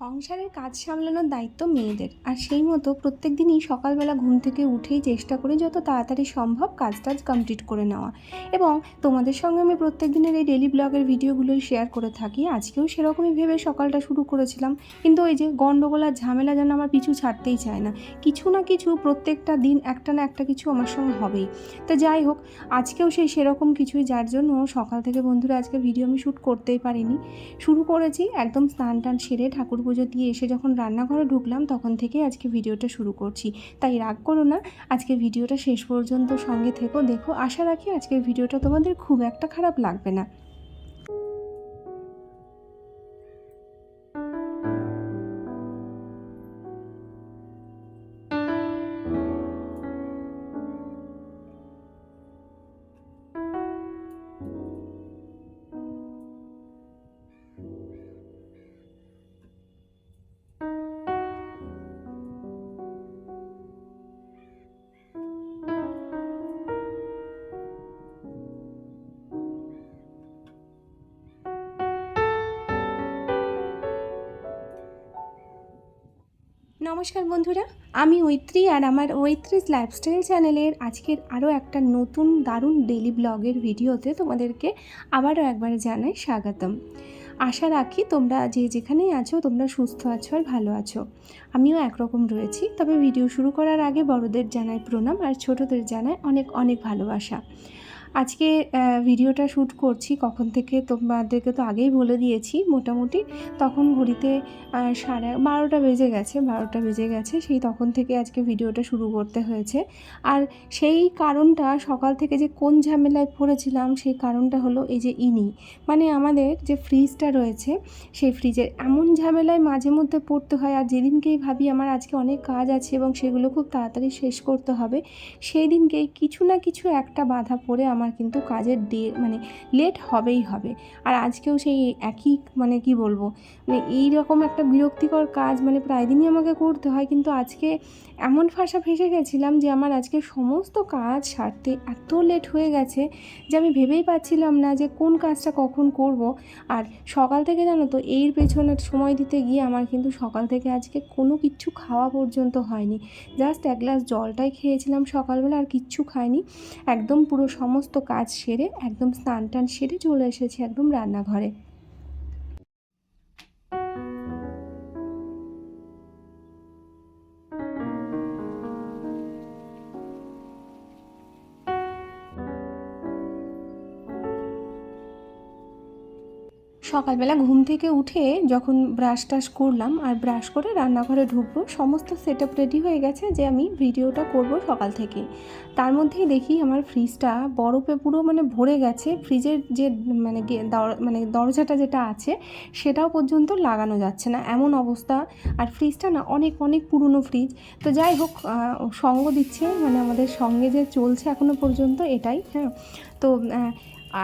সংসারের কাজ সামলানোর দায়িত্ব মেয়েদের। আর সেই মতো প্রত্যেক দিনই সকালবেলা ঘুম থেকে উঠেই চেষ্টা করি যত তাড়াতাড়ি সম্ভব কাজ টাজ কমপ্লিট করে নেওয়া। এবং তোমাদের সঙ্গে আমি প্রত্যেক দিনের এই ডেলি ব্লগের ভিডিওগুলোই শেয়ার করে থাকি। আজকেও সেরকমই ভেবে সকালটা শুরু করেছিলাম। কিন্তু ওই যে গণ্ডগোল আর ঝামেলা যেন আমার পিছু ছাড়তেই চায় না। কিছু না কিছু প্রত্যেকটা দিন একটা না একটা কিছু আমার সঙ্গে হবেই। তো যাই হোক, আজকেও সেই সেরকম কিছুই যার জন্য সকাল থেকে বন্ধুরা আজকে ভিডিও আমি শ্যুট করতেই পারিনি। শুরু করেছি একদম স্নান টান সেরে ঠাকুর পুজো দিয়ে এসে যখন রান্নাঘরে ঢুকলাম, তখন থেকে আজকে ভিডিওটা শুরু করছি। তাই রাগ করো না, আজকে ভিডিওটা শেষ পর্যন্ত সঙ্গে থেকো। দেখো, আশা রাখি আজকের ভিডিওটা তোমাদের খুব একটা খারাপ লাগবে না। নমস্কার বন্ধুরা, আমি ঐত্রী আর আমার ঐত্রিস লাইফস্টাইল চ্যানেলের আজকের আরও একটা নতুন দারুণ ডেলি ব্লগের ভিডিওতে তোমাদেরকে আবারও একবার জানাই স্বাগতম। আশা রাখি তোমরা যে যেখানেই আছো, তোমরা সুস্থ আছো আর ভালো আছো। আমিও একরকম রয়েছি, তবে ভিডিও শুরু করার আগে বড়দের জানাই প্রণাম আর ছোটদের জানাই অনেক অনেক ভালোবাসা। আজকে ভিডিওটা শ্যুট করছি কখন থেকে তোমাদেরকে তো আগেই বলে দিয়েছি মোটামুটি। তখন ঘড়িতে সাড়ে বারোটা বেজে গেছে, বারোটা বেজে গেছে, সেই তখন থেকে আজকে ভিডিওটা শুরু করতে হয়েছে। আর সেই কারণটা সকাল থেকে যে কোন ঝামেলায় পড়েছিলাম সেই কারণটা হলো এই যে ইনি। মানে আমাদের যে ফ্রিজটা রয়েছে, সেই ফ্রিজের এমন ঝামেলায় মাঝে মধ্যে পড়তে হয়। আর যেদিনকেই ভাবি আমার আজকে অনেক কাজ আছে এবং সেগুলো খুব তাড়াতাড়ি শেষ করতে হবে, সেই দিনকেই কিছু না কিছু একটা বাধা পড়ে আমার কিন্তু কাজের ডে মানে লেট হবেই হবে। আর আজকেও সেই একই মানে কি বলব মানে এই রকম একটা বিরক্তিকর কাজ মানে প্রায় দিনই আমাকে করতে হয়। কিন্তু আজকে এমন ফাঁসা ফেসে গেছিলাম যে আমার আজকে সমস্ত কাজ সারতে এত লেট হয়ে গেছে যে আমি ভেবেই পাচ্ছিলাম না যে কোন কাজটা কখন করব। আর সকাল থেকে জানো তো, এর পেছনে সময় দিতে গিয়ে আমার কিন্তু সকাল থেকে আজকে কোনো কিচ্ছু খাওয়া পর্যন্ত হয়নি। জাস্ট এক গ্লাস জলটাই খেয়েছিলাম সকালবেলা আর কিচ্ছু খাইনি। একদম পুরো সমস্ত কাজ সেরে একদম স্নান টান সেরে চলে এসেছি একদম রান্নাঘরে। সকালবেলা ঘুম থেকে উঠে যখন ব্রাশ টাশ করলাম আর ব্রাশ করে রান্নাঘরে ঢুকবো, সমস্ত সেট আপ রেডি হয়ে গেছে যে আমি ভিডিওটা করব সকাল থেকে। তার মধ্যেই দেখি আমার ফ্রিজটা বরফে পুরো মানে ভরে গেছে ফ্রিজের যে মানে মানে দরজাটা যেটা আছে সেটাও পর্যন্ত লাগানো যাচ্ছে না, এমন অবস্থা। আর ফ্রিজটা না অনেক অনেক পুরনো ফ্রিজ তো যাই হোক সঙ্গ দিচ্ছে মানে আমাদের সঙ্গে যে চলছে এখনও পর্যন্ত এটাই হ্যাঁ। তো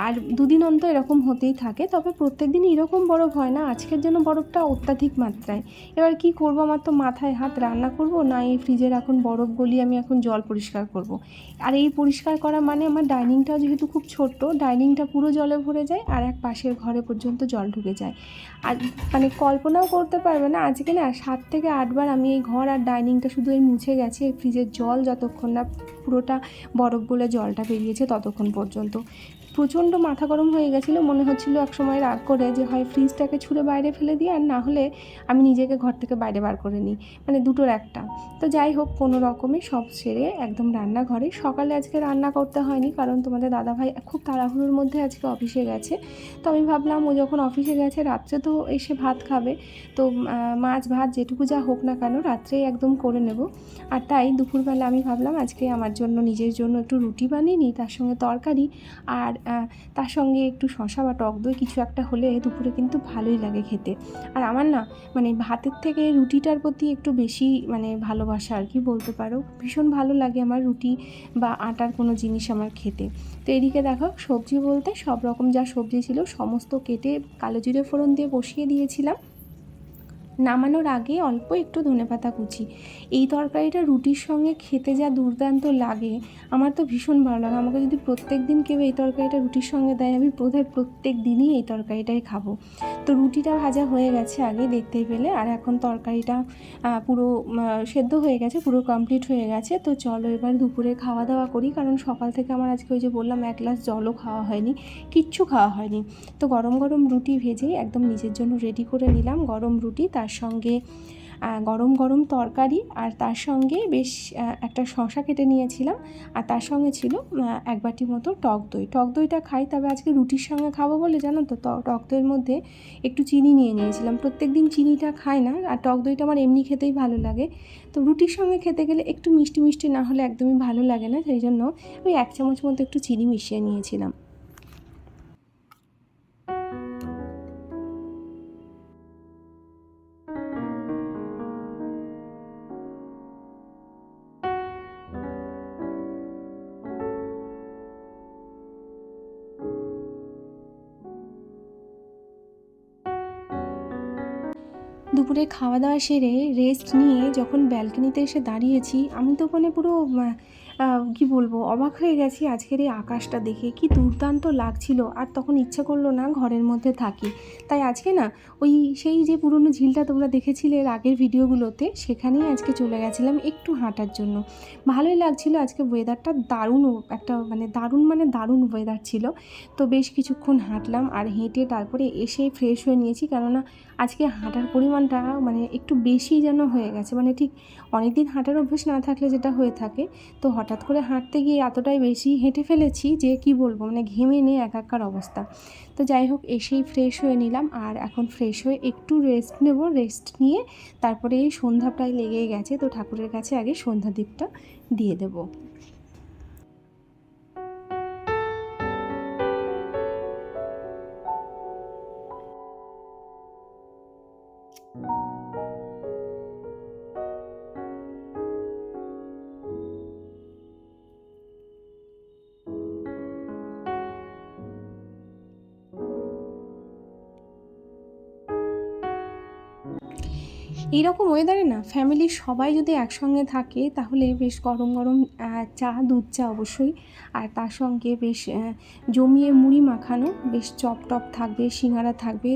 আর দুদিন অন্তর এরকম হতেই থাকে, তবে প্রত্যেক দিন এরকম বরফ হয় না। আজকের জন্য বরফটা অত্যাধিক মাত্রায়। এবার কি করব? আমার তো মাথায় হাত রান্না করব, না এই ফ্রিজের এখন বরফ গলিয়ে আমি এখন জল পরিষ্কার করব। আর এই পরিষ্কার করা মানে আমার ডাইনিংটাও যেহেতু খুব ছোট্ট ডাইনিংটা পুরো জলে ভরে যায় আর এক পাশের ঘরে পর্যন্ত জল ঢুকে যায়। আর মানে কল্পনাও করতে পারবে না, আজকে না সাত থেকে আটবার আমি এই ঘর আর ডাইনিংটা শুধু এই মুছে গেছে ফ্রিজের জল যতক্ষণ না পুরোটা বরফ বলে জলটা বেরিয়েছে ততক্ষণ পর্যন্ত। প্রচণ্ড মাথা গরম হয়ে গেছিল। মনে হচ্ছিল এক সময় রাগ করে যে, হয় ফ্রিজটাকে ছুঁড়ে বাইরে ফেলে দিই, আর না হলে আমি নিজেকে ঘর থেকে বাইরে বার করে নিই। মানে দুটোর একটা। তো যাই হোক, কোনো রকমে সব সেরে একদম রান্নাঘরে। সকালে আজকে রান্না করতে হয়নি, কারণ তোমাদের দাদাভাই খুব তাড়াহুড়োর মধ্যে আজকে অফিসে গেছে। তো আমি ভাবলাম, ও যখন অফিসে গেছে, রাত্রে তো এসে ভাত খাবে। তো মাছ ভাত যেটুকু যা হোক না কেন, রাত্রেই একদম করে নেব। আর তাই দুপুরবেলা আমি ভাবলাম, আজকে আমার জন্য, নিজের জন্য একটু রুটি বানিয়ে নিই, তার সঙ্গে তরকারি। আর তার সঙ্গে একটু শশা বা টক দই কিছু একটা হলে দুপুরে কিন্তু ভালোই লাগে খেতে। আর আমার না মানে ভাতের থেকে রুটিটার প্রতি একটু বেশি মানে ভালোবাসা আর কি বলতে পারো। ভীষণ ভালো লাগে আমার রুটি বা আটার কোনো জিনিস আমার খেতে। তো এদিকে দেখো, সবজি বলতে সব রকম যা সবজি ছিল সমস্ত কেটে কালো জিরে ফোড়ন দিয়ে বসিয়ে দিয়েছিলাম। নামানোর আগে অল্প একটু ধনেপাতা কুচি। এই তরকারিটা রুটির সঙ্গে খেতে যা দুর্দান্ত লাগে, আমার তো ভীষণ ভালো লাগে। আমাকে যদি প্রত্যেক দিন কেউ এই তরকারিটা রুটির সঙ্গে দেয়, আমি বোধহয় প্রত্যেক দিনই এই তরকারিটাই খাব। তো রুটিটা ভাজা হয়ে গেছে আগে দেখতেই পেলে, আর এখন তরকারিটা পুরো সেদ্ধ হয়ে গেছে, পুরো কমপ্লিট হয়ে গেছে। তো চলো এবার দুপুরে খাওয়া দাওয়া করি, কারণ সকাল থেকে আমার আজকে ওই যে বললাম, এক গ্লাস জলও খাওয়া হয়নি, কিচ্ছু খাওয়া হয়নি। তো গরম গরম রুটি ভেজে একদম নিজের জন্য রেডি করে নিলাম, গরম রুটি, তার সঙ্গে গরম গরম তরকারি আর তার সঙ্গে বেশ একটা শশা কেটে নিয়েছিলাম। আর তার সঙ্গে ছিল এক বাটি মতো টক দই। টক দইটা খাই, তবে আজকে রুটির সঙ্গে খাব বলে জানো তো? টক দইয়ের মধ্যে একটু চিনি নিয়ে নিয়েছিলাম। প্রত্যেক দিন চিনিটা খাই না, আর টক দইটা আমার এমনি খেতেই ভালো লাগে। তো রুটির সঙ্গে খেতে গেলে একটু মিষ্টি মিষ্টি না হলে একদমই ভালো লাগে না। সেই জন্য ওই এক চামচ মতো একটু চিনি মিশিয়ে নিয়েছিলাম। দুপুরে খাওয়া দাওয়া সেরে রেস্ট নিয়ে যখন ব্যালকনিতে এসে দাঁড়িয়েছি আমি তো ওখানে পুরো কি বলব, অবাক হয়ে গেছি আজকের এই আকাশটা দেখে। কি দুর্দান্ত লাগছিল, আর তখন ইচ্ছে করল না ঘরের মধ্যে থাকি। তাই আজকে না, ওই সেই যে পুরনো ঝিলটা তোমরা দেখেছিলে এর আগের ভিডিওগুলোতে, সেখানেই আজকে চলে গেছিলাম একটু হাঁটার জন্য। ভালোই লাগছিল আজকে ওয়েদারটা দারুণ একটা মানে দারুণ মানে দারুণ ওয়েদার ছিল। তো বেশ কিছুক্ষণ হাঁটলাম আর হেঁটে তারপরে এসে ফ্রেশ হয়ে নিয়েছি। কেননা আজকে হাঁটার পরিমাণটা মানে একটু বেশি যেন হয়ে গেছে। মানে ঠিক অনেক দিন হাঁটার অভ্যেস না থাকলে যেটা হয়ে থাকে, তো হঠাৎ করে হাঁটতে গিয়ে এতটাই বেশি হেঁটে ফেলেছি যে কি বলব মানে ঘেমে নেই একাকার অবস্থা। তো যাই হোক, এসেই ফ্রেশ হয়ে নিলাম আর এখন ফ্রেশ হয়ে একটু রেস্ট নেব রেস্ট নিয়ে তারপরে এই সন্ধ্যা প্রায় লেগেই গেছে। তো ঠাকুরের কাছে আগে সন্ধ্যা দ্বীপটা দিয়ে দেবো। এইরকম ওয়েদারে না ফ্যামিলির সবাই যদি একসঙ্গে থাকে, তাহলে বেশ গরম গরম চা, দুধ চা অবশ্যই। আর তার সঙ্গে বেশ জমিয়ে মুড়ি মাখানো, বেশ চপ টপ থাকবে, সিঙ্গারা থাকবে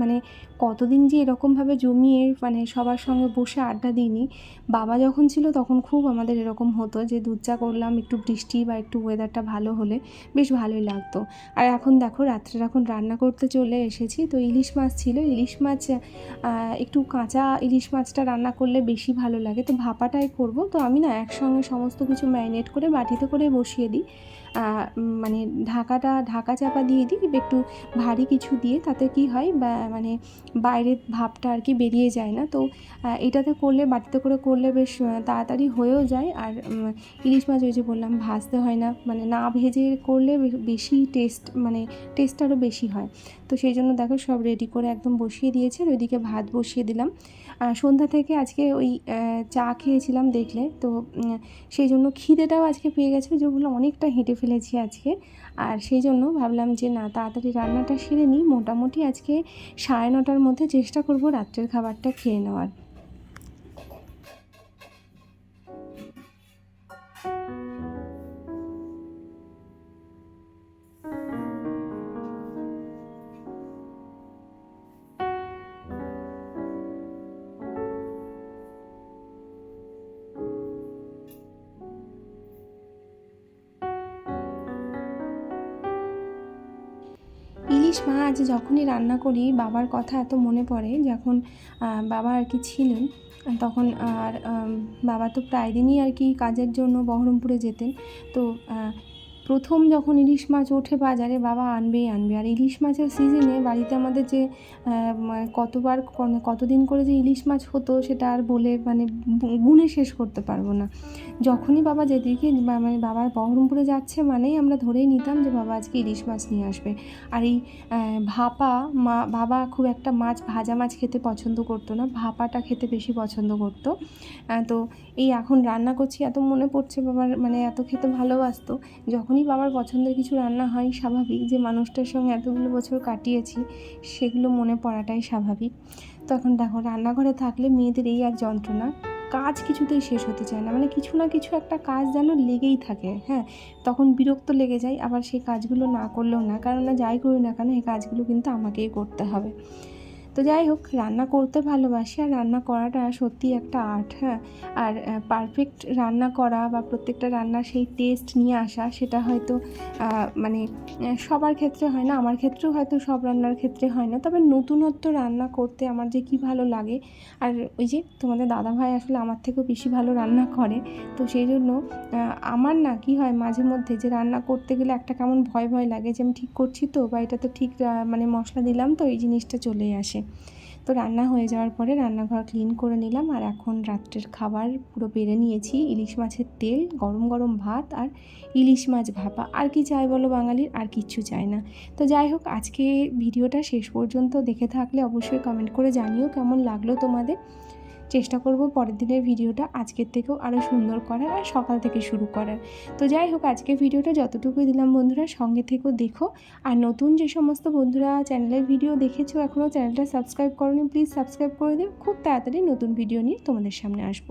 মানে কতদিন যে এরকমভাবে জমিয়ে মানে সবার সঙ্গে বসে আড্ডা দিইনি, বাবা যখন ছিল তখন খুব আমাদের এরকম হতো যে দুধ চা করলাম, একটু বৃষ্টি বা একটু ওয়েদারটা ভালো হলে বেশ ভালোই লাগতো। আর এখন দেখো রাত্রে এখন রান্না করতে চলে এসেছি, তো ইলিশ মাছ ছিল, ইলিশ মাছ একটু কাঁচা ইলিশ মাছটা রান্না করলে বেশি ভালো লাগে। তো ভাপাটাই করব, তো আমি না একসঙ্গে সমস্ত কিছু ম্যারিনেট করে বাটিতে করে বসিয়ে দিই। মানে ঢাকাটা, ঢাকা চাপা দিয়ে দিই, একটু ভারী কিছু দিয়ে তাতে কি হয়, বা মানে বাইরের ভাবটা আর কি বেরিয়ে যায় না। তো এটাতে করলে বাটিতে করে করলে বেশ তাড়াতাড়ি হয়েও যায়। আর ইলিশ মাছ ওই যে বললাম, ভাজতে হয় না। মানে না ভেজে করলে বেশি টেস্ট মানে টেস্ট আরও বেশি হয়। তো সেই জন্য দেখো, সব রেডি করে একদম বসিয়ে দিয়েছে ওইদিকে ভাত বসিয়ে দিলাম। সন্ধ্যা থেকে আজকে ওই চা খেয়েছিলাম দেখলে। তো সেই জন্য খিদেটাও আজকে পেয়ে গেছে। যেগুলো অনেকটা হেঁটে ফেলেছি আজকে। আর সেই জন্য ভাবলাম যে, না, তাড়াতাড়ি রান্নাটা সেরে নিই। মোটামুটি আজকে সাড়ে নটার মধ্যে চেষ্টা করব রাত্রের খাবারটা খেয়ে নেওয়ার। ইলিশ আজ যখনই রান্না করি, বাবার কথা এত মনে পড়ে যখন বাবা আর কি ছিলেন, তখন আর বাবা তো প্রায় দিনই আর কি কাজের জন্য বহরমপুরে যেতেন। তো প্রথম যখন ইলিশ মাছ ওঠে বাজারে, বাবা আনবেই আনবে। আর ইলিশ মাছের সিজনে বাড়িতে আমাদের যে কতবার কতদিন করে যে ইলিশ মাছ হতো সেটা আর বলে মানে গুণে শেষ করতে পারব না। যখনই বাবা যেদিকে মানে বাবার বহরমপুরে যাচ্ছে মানেই আমরা ধরেই নিতাম যে বাবা আজকে ইলিশ মাছ নিয়ে আসবে। আর এই ভাপা মা, বাবা খুব একটা মাছ, ভাজা মাছ খেতে পছন্দ করতো না, ভাপাটা খেতে বেশি পছন্দ করতো। তো এই এখন রান্না করছি, এত মনে পড়ছে বাবার মানে এত খেতে ভালোবাসতো। যখনই বাবার পছন্দের কিছু রান্না হয়, স্বাভাবিক যে মানুষটার সঙ্গে এতগুলো বছর কাটিয়েছি, সেগুলো মনে পড়াটাই স্বাভাবিক। তখন দেখো, রান্নাঘরে থাকলে মেয়েদের এই এক যন্ত্রণা, কাজ কিছুতেই শেষ হতে চায় না। মানে কিছু না কিছু একটা কাজ যেন লেগেই থাকে হ্যাঁ? তখন বিরক্ত লেগে যায়, আবার সেই কাজগুলো না করলেও না, কারণ না যাই করি না কেন, এই কাজগুলো কিন্তু আমাকেই করতে হবে। তো যাই হোক, রান্না করতে ভালোবাসি আর রান্না করাটা সত্যি একটা আর্ট হ্যাঁ। আর পারফেক্ট রান্না করা বা প্রত্যেকটা রান্নার সেই টেস্ট নিয়ে আসা, সেটা হয়তো মানে সবার ক্ষেত্রে হয় না, আমার ক্ষেত্রেও হয়তো সব রান্নার ক্ষেত্রে হয় না। তবে নতুনত্ব রান্না করতে আমার যে কি ভালো লাগে, আর ওই যে তোমাদের দাদা ভাই আসলে আমার থেকেও বেশি ভালো রান্না করে, তো সেই জন্য আমার না কি হয় মাঝে মধ্যে যে রান্না করতে গেলে একটা কেমন ভয় ভয় লাগে যে আমি ঠিক করছি তো, বা এটা তো ঠিক মানে মশলা দিলাম তো, এই জিনিসটা চলেই আসে। তো রান্না হয়ে যাওয়ার পরে রান্নাঘর ক্লিন করে নিলাম আর এখন রাত্রের খাবার পুরো বেড়ে নিয়েছি। ইলিশ মাছের তেল, গরম গরম ভাত আর ইলিশ মাছ ভাপা। আর কি চাই বলো বাঙালির? আর কিচ্ছু চাই না। তো যাই হোক, আজকে ভিডিওটা শেষ পর্যন্ত দেখে থাকলে অবশ্যই কমেন্ট করে জানিও কেমন লাগল তোমাদের। চেষ্টা করব পরের দিনের ভিডিওটা আজকের থেকেও আরও সুন্দর করার আর সকাল থেকে শুরু করার। তো যাই হোক আজকে ভিডিওটা যতটুকু দিলাম বন্ধুরা, সঙ্গে থেকেও দেখো। আর নতুন যে সমস্ত বন্ধুরা চ্যানেলের ভিডিও দেখেছ এখনও চ্যানেলটা সাবস্ক্রাইব করোনি, প্লিজ সাবস্ক্রাইব করে দিও। খুব তাড়াতাড়ি নতুন ভিডিও নিয়ে তোমাদের সামনে আসব।